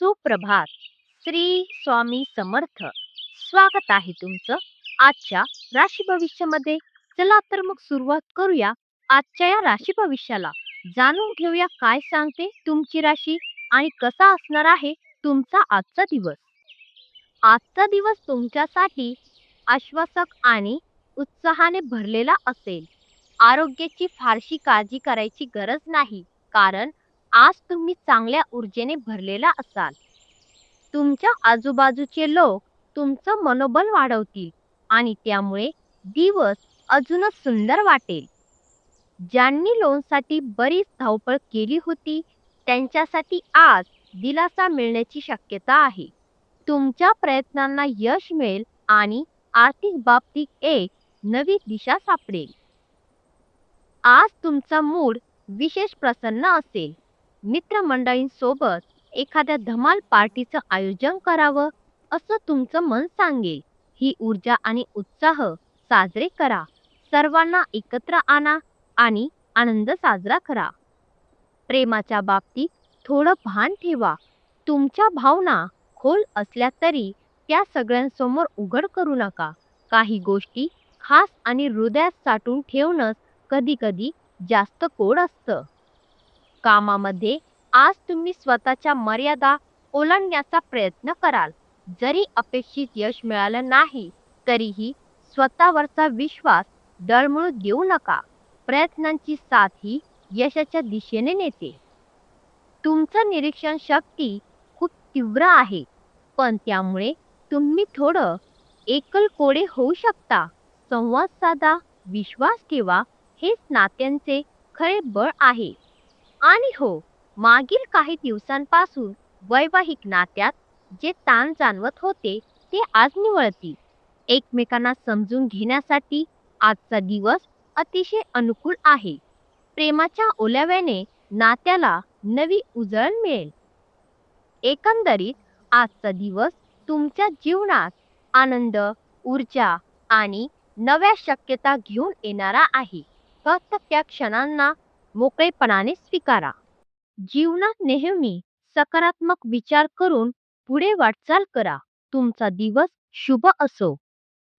सुप्रभात. श्री स्वामी समर्थ. स्वागत आहे तुमचं आजच्या राशी भविष्यामध्ये. चला तर मग सुरुवात करूया आजच्या या राशी भविष्याला. जाणून घेऊया काय सांगते तुमची राशी आणि कसा असणार आहे तुमचा आजचा दिवस. आजचा दिवस तुमच्यासाठी आश्वासक आणि उत्साहाने भरलेला असेल. आरोग्याची फारशी काळजी करायची गरज नाही. कारण आज तुम्ही चांगल्या ऊर्जेने भरलेला असाल. तुमच्या आजूबाजूचे लोक तुमचं मनोबल वाढवतील आणि त्यामुळे दिवस अजूनच सुंदर वाटेल. ज्यांनी लोनसाठी बरीच धावपळ केली होती त्यांच्यासाठी आज दिलासा मिळण्याची शक्यता आहे. तुमच्या प्रयत्नांना यश मिळेल आणि आर्थिक बाबतीत एक नवी दिशा सापडेल. आज तुमचा मूड विशेष प्रसन्न असेल. मित्रमंडळींसोबत एखाद्या धमाल पार्टीचं आयोजन करावं असं तुमचं मन सांगेल. ही ऊर्जा आणि उत्साह साजरे करा. सर्वांना एकत्र आणा आणि आनंद साजरा करा. प्रेमाच्या बाबतीत थोडं भान ठेवा. तुमच्या भावना खोल असल्या तरी त्या सगळ्यांसमोर उघड करू नका. काही गोष्टी खास आणि हृदयात साठवून ठेवणंच कधी कधी जास्त कोड असतं. कामामध्ये आज तुम्ही स्वतःच्या मर्यादा ओलांडण्याचा प्रयत्न कराल. जरी अपेक्षित यश मिळालं नाही तरीही स्वतःवरचा विश्वास डळमळू देऊ नका. प्रयत्नांची साथ ही यशाच्या दिशेने नेते. तुमचं निरीक्षण शक्ती खूप तीव्र आहे पण त्यामुळे तुम्ही थोडं एकल कोडे होऊ शकता. संवाद साधा विश्वास ठेवा हेच नात्यांचे खरे बळ आहे. आणि हो मागील काही दिवसांपासून वैवाहिक नात्यात जे ताण जाणवत होते ते आज निवळतील. एकमेकांना समजून घेण्यासाठी आजचा दिवस अतिशय अनुकूल आहे. प्रेमाच्या ओलाव्याने नात्याला नवी उजळण मिळेल. एकंदरीत आजचा दिवस तुमच्या जीवनात आनंद ऊर्जा आणि नव्या शक्यता घेऊन येणारा आहे. फक्त त्या क्षणांना मोकळेपणाने स्वीकारा. जीवनात नेहमी सकारात्मक विचार करून पुढे वाटचाल करा. तुमचा दिवस शुभ असो.